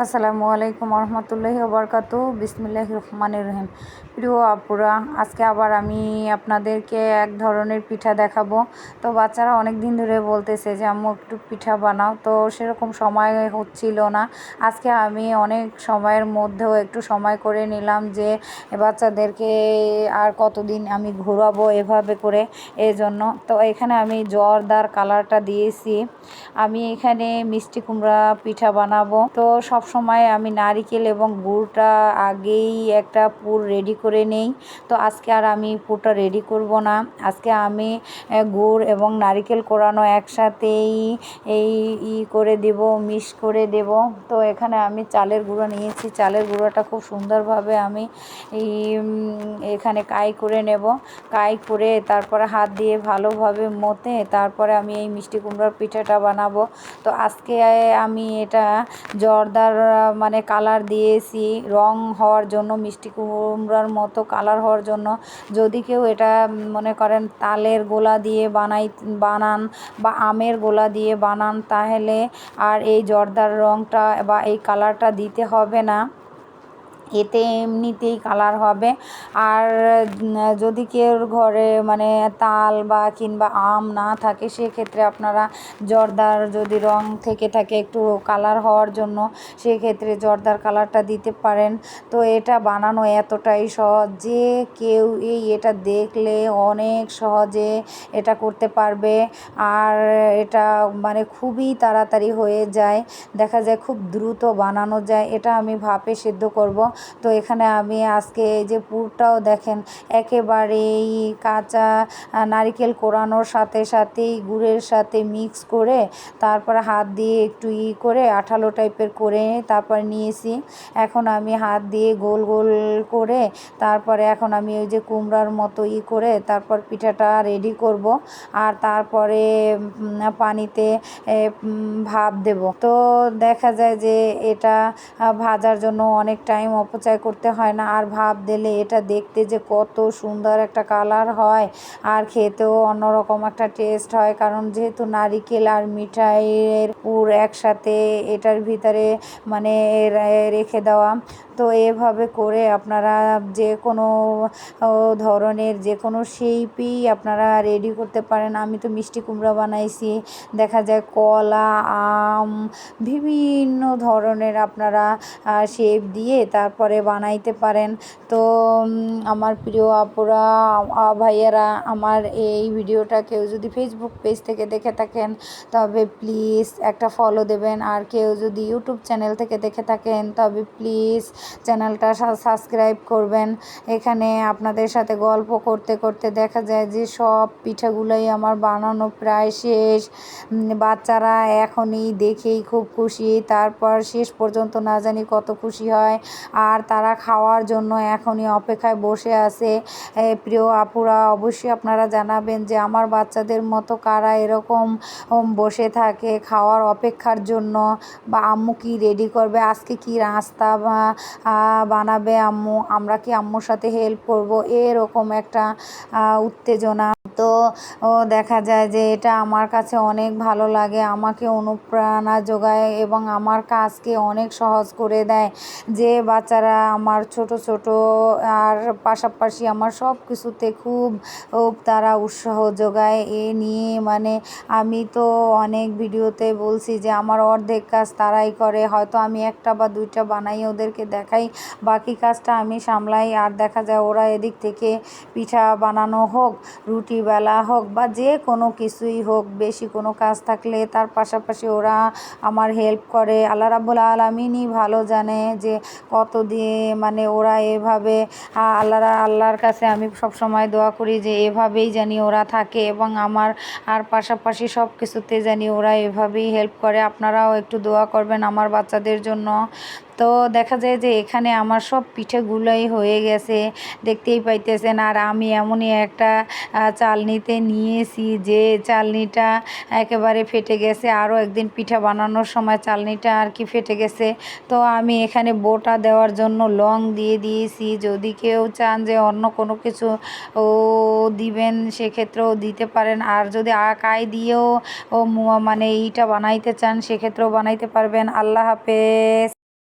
আসসালামু আলাইকুম রহমতুল্লাহি ওবরকাতু। বিসমিল্লাহ রহমান রহিম। প্রিয় আপুরা, আজকে আবার আমি আপনাদেরকে এক ধরনের পিঠা দেখাবো। তো বাচ্চারা অনেক দিন ধরে বলতেছে যে, আম্মু, একটু পিঠা বানাও। তো সেরকম সময় হচ্ছিল না। আজকে আমি অনেক সময়ের মধ্যেও একটু সময় করে নিলাম যে বাচ্চাদেরকে আর কতদিন আমি ঘোরাবো এভাবে করে এই জন্য তো এখানে আমি জর্দার কালারটা দিয়েছি। আমি এখানে মিষ্টি কুমড়া পিঠা বানাবো। তো সব সময় আমি নারিকেল এবং গুড়টা আগেই একটা পুর রেডি করে নেই। তো আজকে আর আমি পুরটা রেডি করব না। আজকে আমি গুড় এবং নারিকেল কোরানো একসাথেই এই ই করে দেব মিক্স করে দেব। তো এখানে আমি চালের গুঁড়ো নিয়েছি। চালের গুঁড়োটা খুব সুন্দরভাবে আমি এখানে কাই করে নেব। কাই করে তারপরে হাত দিয়ে ভালোভাবে মতে তারপরে আমি এই মিষ্টি কুমড়োর পিঠাটা বানাবো। তো আজকে আমি এটা জর্দার মানে কালার দিয়েছি। রং হওয়ার জন্য, মিষ্টি কুমড়ার মতো কালার হওয়ার জন্য। যদি কেউ এটা মনে করেন তালের গোলা দিয়ে বানাই, বানান বা আমের গোলা দিয়ে বানান, তাহলে আর এই জর্দার রংটা বা এই কালারটা দিতে হবে না। এতে এমনিতেই কালার হবে। আর যদি কেউ ঘরে মানে তাল বা কিংবা আম না থাকে, সেক্ষেত্রে আপনারা জর্দার যদি রং থেকে থাকে একটু কালার হওয়ার জন্য, সেক্ষেত্রে জর্দার কালারটা দিতে পারেন। তো এটা বানানো এতটাই সহজ যে কেউ এই এটা দেখলে অনেক সহজে এটা করতে পারবে। আর এটা মানে খুবই তাড়াতাড়ি হয়ে যায়, দেখা যায় খুব দ্রুত বানানো যায়, এটা আমি ভাপে সেদ্ধ করব। তো এখানে আমি আজকে এই যে পুরটাও দেখেন, একেবারেই কাঁচা নারিকেল কোরানোর সাথে সাথেই গুড়ের সাথে মিক্স করে তারপর হাত দিয়ে একটু ই করে আঠালো টাইপের করে তারপর নিয়েছি। এখন আমি হাত দিয়ে গোল গোল করে তারপরে এখন আমি ওই যে কুমড়ার মতো ই করে তারপর পিঠাটা রেডি করব আর তারপরে পানিতে ভাপ দেব। তো দেখা যায় যে এটা ভাজার জন্য অনেক টাইম অপচয় করতে হয় না। আর ভাব দিলে এটা দেখতে যে কত সুন্দর একটা কালার হয়। আর খেতেও অন্যরকম একটা টেস্ট হয়। কারণ যেহেতু নারিকেল আর মিঠাইয়ের পুর একসাথে এটার ভিতরে মানে রেখে দেওয়া তো এভাবে করে আপনারা যে কোনো ধরনের যে কোনো শেপই আপনারা রেডি করতে পারেন। আমি তো মিষ্টি কুমড়া বানাইছি, দেখা যায় কলা, আম, বিভিন্ন ধরনের আপনারা শেপ দিয়ে তারপরে বানাইতে পারেন। তো আমার প্রিয় আপুরা ভাইয়েরা, আমার এই ভিডিওটা কেউ যদি ফেসবুক পেজ থেকে দেখে থাকেন, তবে প্লিজ একটা ফলো দেবেন। আর কেউ যদি ইউটিউব চ্যানেল থেকে দেখে থাকেন, তবে প্লিজ চ্যানেলটা সাবস্ক্রাইব করবেন। এখানে আপনাদের সাথে গল্প করতে করতে দেখা যায় যে সব পিঠাগুলোই আমার বানানো প্রায় শেষ। বাচ্চারা এখনই দেখেই খুব খুশি। তারপর শেষ পর্যন্ত না জানি কত খুশি হয়। আর তারা খাওয়ার জন্য এখনই অপেক্ষায় বসে আছে। প্রিয় আপুরা, অবশ্যই আপনারা জানাবেন যে আমার বাচ্চাদের মতো কারা এরকম বসে থাকে খাওয়ার অপেক্ষার জন্য বা আম্মু কি রেডি করবে? আজকে কি নাস্তা বানাবে আম্মু, আমরা কি আম্মুর সাথে হেল্প করব? এরকম একটা উত্তেজনা। তো দেখা যায় যে এটা আমার কাছে অনেক ভালো লাগে। আমাকে অনুপ্রেরণা যোগায় এবং আমার কাজকে অনেক সহজ করে দেয়। যে বাচ্চারা আমার ছোট ছোট, আর পাশাপাশি আমার সব কিছুতে খুব তারা উৎসাহ যোগায়। এ নিয়ে মানে আমি তো অনেক ভিডিওতে বলছি যে আমার অর্ধেক কাজ তারাই করে। হয়তো আমি একটা বা দুইটা বানাই ওদেরকে দেখাই। বাকি কাজটা আমি সামলাই, আর দেখা যায় ওরা এদিক থেকে পিঠা বানানো হোক, রুটি বেলা হোক, বা যে কোনো কিছুই হোক, বেশি কোনো কাজ থাকলে তার পাশাপাশি ওরা আমার হেল্প করে। আল্লাহ রাবুল আলমিনই ভালো জানে যে কত দিয়ে মানে ওরা এভাবে আল্লাহ আল্লাহর কাছে আমি সব সময় দোয়া করি যে এভাবেই জানি ওরা থাকে, এবং আমার, আর পাশাপাশি সব কিছুতে জানি ওরা এভাবেই হেল্প করে। আপনারাও একটু দোয়া করবেন আমার বাচ্চাদের জন্য। তো দেখা যায় যে এখানে আমার সব পিঠেগুলোই হয়ে গেছে, দেখতেই পাইতেছেন। আর আমি এমনই একটা চালনিতে নিয়েছি যে চালনিটা একেবারে ফেটে গেছে। আরও একদিন পিঠা বানানোর সময় চালনিটা আর কি ফেটে গেছে। তো আমি এখানে বোটা দেওয়ার জন্য লং দিয়ে দিয়েছি। যদি কেউ চান যে অন্য কোনো কিছু, ও, দিবেন সেক্ষেত্রেও দিতে পারেন। আর যদি আকাই দিয়েও, ও মানে এইটা বানাইতে চান সেক্ষেত্রেও বানাইতে পারবেন। আল্লাহ হাফেজ।